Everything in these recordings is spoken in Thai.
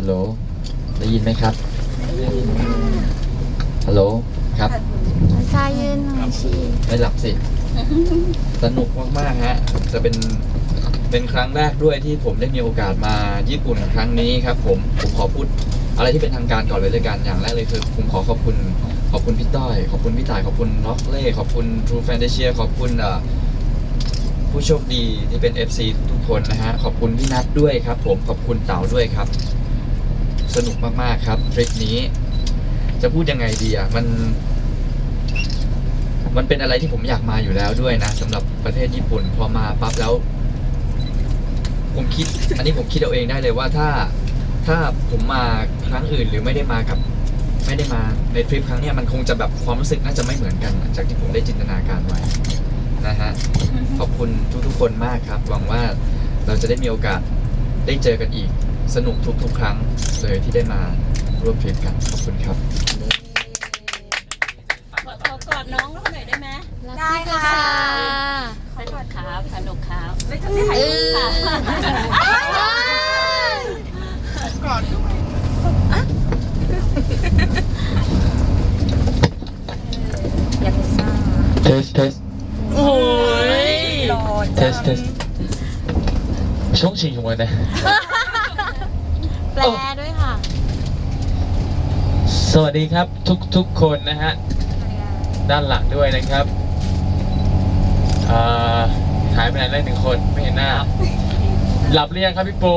ฮัลโหล ได้ยินไหมครับ ฮัลโหล ครับ ชายยืนหน่อยสิไม่หลับสิ สนุกมากๆฮะ จะเป็น เป็นครั้งแรกด้วยที่ผมได้มีโอกาสมาญี่ปุ่นครั้งนี้ครับ ผม ผมขอพูดอะไรที่เป็นทางการก่อนเลยเลยกัน อย่างแรกเลยคือ ผมขอขอบคุณ ขอบคุณพี่ต้อย ขอบคุณพี่ต่าย ขอบคุณล็อกเล่ ขอบคุณ True f a n t a s i a ขอบคุณเอ่อผู้โชคดีที่เป็น FC ทุกๆคนนะฮะ ขอบคุณพี่นัทด้วยครับ ผมขอบคุณเต๋าด้วยครับ สนุกมากๆครับทริปนี้ จะพูดยังไงดีอะมัน มันเป็นอะไรที่ผมอยากมาอยู่แล้วด้วยนะสำหรับประเทศญี่ปุ่น พอมาปั๊บแล้ว ผมคิด อันนี้ผมคิดเอาเองได้เลยว่าถ้าถ้าผมมาครั้งอื่นหรือไม่ได้มากับ ไม่ได้มาในทริปครั้งเนี้ยมันคงจะแบบความรู้สึกน่าจะไม่เหมือนกัน จากที่ผมได้จินตนาการไว้นะฮะขอบคุณทุกๆคนมากครับ หวังว่าเราจะได้มีโอกาสได้เจอกันอีก สนุกทุกๆครั้งเลยที่ได้มาร่วมทริปกันขอบคุณครับ ขอขอกอดน้องเขาหน่อยได้ไหมได้ค่ะ สนุกครับสนุกครับไม่จะไม่ถ่ายรูปค่ะอยากทราบ test test โอ้ย test test ช่องชิงของมันนะ แปลด้วยค่ะ สวัสดีครับทุกทุกๆคนนะฮะ ด้านหลังด้วยนะครับเอ่อหายไปไหนได้หนึ่งคนไม่เห็นหน้า หลับหรือยังครับพี่ปู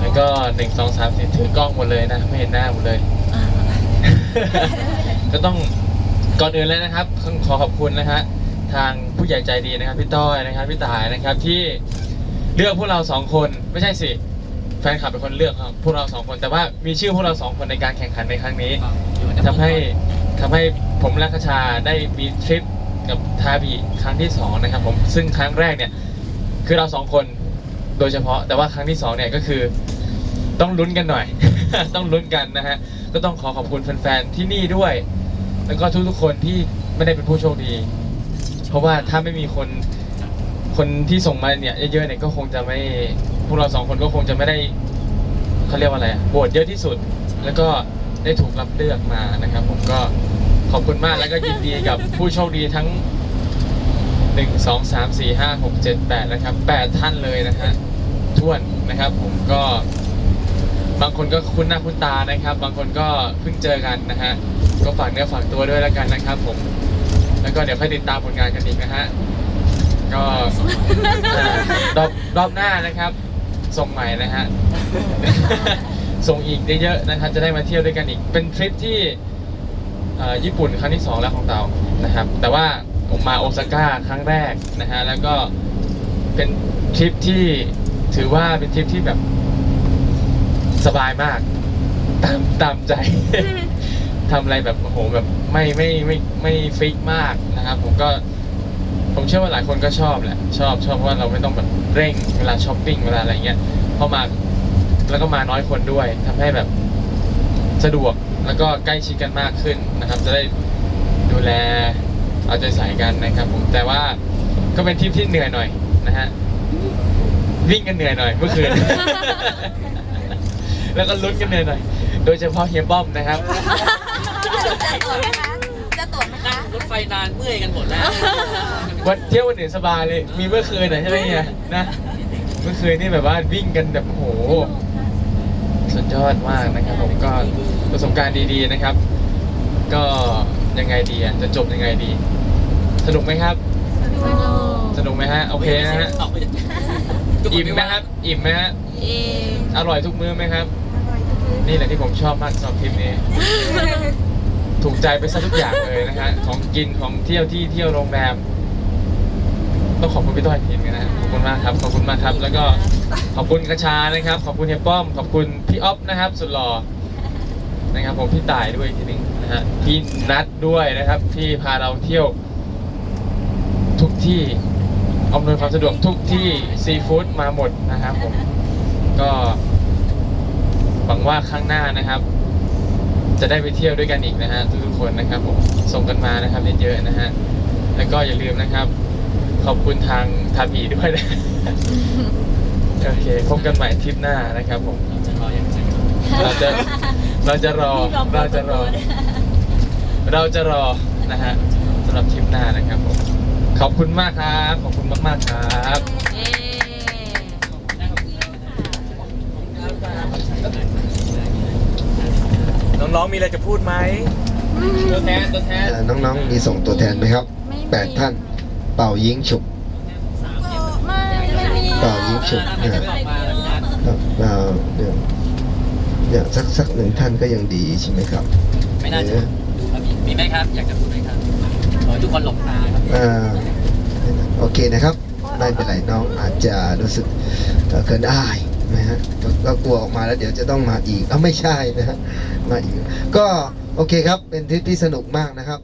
แล้วก็หนึ่งสองสามสี่ถือกล้องหมดเลยนะ ไม่เห็นหน้าหมดเลย ก็ต้องก่อนอื่นเลยนะครับต้องขอขอบคุณนะฮะทางผู้ใหญ่ใจดีนะครับพี่ต้อยนะครับพี่ตายนะครับที่เลือกพวกเราสองคนไม่ใช่สิ แฟนคลับเป็นคนเลือกครับพวกเราสองคน แต่ว่ามีชื่อพวกเราสองคนในการแข่งขันในครั้งนี้ทำให้ทำให้ผมและคชาได้มีทริปกับทาบีครั้งที่สองนะครับผมซึ่งครั้งแรกเนี่ยคือเราสองคนโดยเฉพาะแต่ว่าครั้งที่สองเนี่ยก็คือ ต้องลุ้นกันหน่อย ต้องลุ้นกันนะฮะก็ต้องขอขอบคุณแฟนๆที่นี่ด้วย แล้วก็ทุกๆคนที่ไม่ได้เป็นผู้โชคดี เพราะว่าถ้าไม่มีคนคนที่ส่งมาเนี่ยเยอะๆเนี่ยก็คงจะไม่ พวกเราสองคนก็คงจะไม่ได้เขาเรียกว่าอะไรอะโหวตเยอะที่สุด แล้วก็ได้ถูกรับเลือกมานะครับ ผมก็ขอบคุณมากแล้วก็ยินดีกับผู้โชคดีทั้งหนึ่งสองสามสี่ห้าหกเจ็ดแปดนะครับแปดท่านเลยนะฮะท่วนนะครับ ผมก็บางคนก็คุ้นหน้าคุ้นตานะครับ บางคนก็เพิ่งเจอกันนะฮะก็ฝากเนื้อฝากตัวด้วยแล้วกันนะครับ ผม แล้วก็เดี๋ยวค่อยติดตามผลงานกันอีกนะฮะก็เอ่อรอบรอบหน้านะครับ ส่งใหม่นะฮะ ส่งอีกเยอะๆนะครับ จะได้มาเที่ยวด้วยกันอีก เป็นทริปที่เอ่อญี่ปุ่นครั้งที่สองแล้วของเตานะครับ แต่ว่าผมมาโอซาก้าครั้งแรกนะฮะ แล้วก็เป็นทริปที่ถือว่าเป็นทริปที่แบบสบายมาก ตามตามใจ ทำอะไรแบบโอ้โหแบบไม่ไม่ไม่ไม่ฟิกมากนะครับ ผมก็ ผมเชื่อว่าหลายคนก็ชอบแหละ ชอบชอบเพราะว่าเราไม่ต้องแบบเร่งเวลาช้อปปิ้งเวลาอะไรเงี้ยเพราะมาแล้วก็มาน้อยคนด้วยทำให้แบบสะดวกแล้วก็ใกล้ชิดกันมากขึ้นนะครับ จะได้ดูแลเอาใจใส่กันนะครับ ผมแต่ว่าก็เป็นทริปที่เหนื่อยหน่อยนะฮะวิ่งกันเหนื่อยหน่อยเมื่อคืน แล้วก็ลุ้นกันเหนื่อยหน่อย โดยเฉพาะเฮียป้อมนะครับ ถไฟนานเมื่อยกันหมดแล้ววันเที่ยววันอื่นสบายเลย มีเมื่อคืนน่ะใช่ไหมเนี่ยนะเมื่อคืนนี่แบบว่าวิ่งกันแบบโอ้โหสุดยอดมากนะครับผมก็ประสบการณ์ดีๆนะครับ ก็ยังไงดีอะจะจบยังไงดี สนุกไหมครับ สนุกไหมฮะโอเคนะฮะออกไปจากอิ่มไหมครับอิ่มไหมฮะเอ็มอร่อยทุกมื้อไหมครับ นี่แหละที่ผมชอบมากสำหรับทริปนี้ ถูกใจไปซะทุกอย่างเลยนะฮะ ของกินของเที่ยวที่เที่ยวโรงแรมต้องขอบคุณพี่ต้อยอีกทีนึงนะขอบคุณมากครับ ขอบคุณมากครับ แล้วก็ขอบคุณกระชานะครับ ขอบคุณเฮียป้อม ขอบคุณพี่อ๊อฟนะครับ สุดหล่อนะครับ ผมพี่ต่ายด้วยอีกทีหนึงนะฮะ พี่นัดด้วยนะครับ ที่พาเราเที่ยว ทุกที่อำนวยความสะดวกทุกที่ซีฟู้ดมาหมดนะครับผม ก็หวังว่าครั้งหน้านะครับ จะได้ไปเที่ยวด้วยกันอีกนะฮะทุกๆคนนะครับผมส่งกันมานะครับเยอะๆนะฮะแล้วก็อย่าลืมนะครับ ขอบคุณทางทาบีด้วยนะโอเคพบกันใหม่ทริปหน้านะครับผมเราจะเราจะรอเราจะรอ เราจะรอนะฮะสำหรับทริปหน้านะครับผมขอบคุณมากครับขอบคุณมากๆครับเย้ น้องๆมีอะไรจะพูดไหมตัวแทนตัวแทนเอ่อน้องๆ มีส่งตัวแทนไหมครับไม่มีแปดท่าน เป่ายิงฉุบไม่ไม่มีเป่ายิงฉุบนะฮะครับเอ่อเดี๋ยวเดี๋ยวสักสักหนึ่งท่านก็ยังดีใช่ไหมครับไม่น่าจะเออดูครับมีมีไหมครับ อยากจะพูดไหมครับขอให้ทุกคนหลบตาครับเอ่อโอเคนะครับ ไม่เป็นไรน้องอาจจะรู้สึกเอ่อเกินอาย นะฮะก็กลัวออกมาแล้วเดี๋ยวจะต้องมาอีกเอ้าไม่ใช่นะฮะมาอีกก็โอเคครับเป็นทริปที่สนุกมากนะครับ